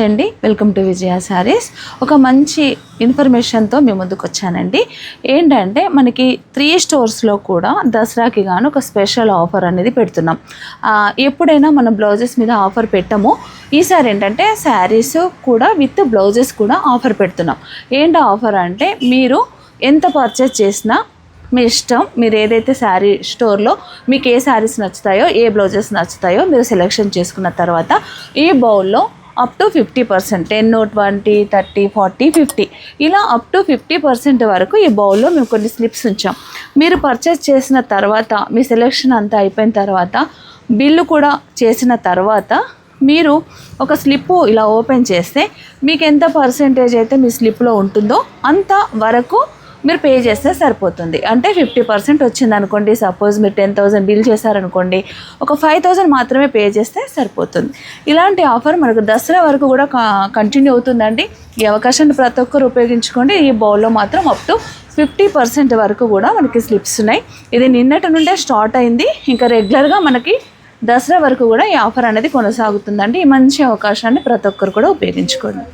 నమస్తే అండి. Welcome to విజయ శారీస్ ఒక మంచి ఇన్ఫర్మేషన్తో మీ ముందుకు వచ్చానండి. ఏంటంటే మనకి త్రీ స్టోర్స్లో కూడా దసరాకి గాను ఒక స్పెషల్ ఆఫర్ అనేది పెడుతున్నాం. ఎప్పుడైనా మనం బ్లౌజెస్ మీద ఆఫర్ పెట్టము ఈసారి ఏంటంటే శారీస్ కూడా విత్ బ్లౌజెస్ కూడా ఆఫర్ పెడుతున్నాం. ఏంటి ఆఫర్ అంటే మీరు ఎంత పర్చేస్ చేసినా మీ ఇష్టం మీరు ఏదైతే శారీ స్టోర్లో మీకు ఏ శారీస్ నచ్చుతాయో ఏ బ్లౌజెస్ నచ్చుతాయో మీరు సెలెక్షన్ చేసుకున్న తర్వాత ఈ బౌల్లో up to fifty percent ten twenty thirty forty fifty ఇలా అప్ టు ఫిఫ్టీ పర్సెంట్ వరకు ఈ బౌల్లో మేము కొన్ని స్లిప్స్ ఉంచాం. మీరు పర్చేస్ చేసిన తర్వాత మీ సెలెక్షన్ అంతా అయిపోయిన తర్వాత బిల్లు కూడా చేసిన తర్వాత మీరు ఒక స్లిప్ ఇలా ఓపెన్ చేస్తే మీకు ఎంత పర్సెంటేజ్ అయితే మీ స్లిప్లో ఉంటుందో అంత వరకు మీరు పే చేస్తే సరిపోతుంది. అంటే ఫిఫ్టీ పర్సెంట్ వచ్చింది అనుకోండి సపోజ్ మీరు టెన్ థౌసండ్ బిల్ చేశారనుకోండి ఒక ఫైవ్ థౌసండ్ మాత్రమే పే చేస్తే సరిపోతుంది. ఇలాంటి ఆఫర్ మనకు దసరా వరకు కూడా కంటిన్యూ అవుతుందండి. ఈ అవకాశాన్ని ప్రతి ఒక్కరు ఉపయోగించుకోండి. ఈ బౌల్లో మాత్రం అప్ టు ఫిఫ్టీ పర్సెంట్ వరకు కూడా మనకి స్లిప్స్ ఉన్నాయి. ఇది నిన్నటి నుండే స్టార్ట్ అయింది. ఇంకా రెగ్యులర్గా మనకి దసరా వరకు కూడా ఈ ఆఫర్ అనేది కొనసాగుతుందండి. ఈ మంచి అవకాశాన్ని ప్రతి ఒక్కరు కూడా ఉపయోగించుకోండి.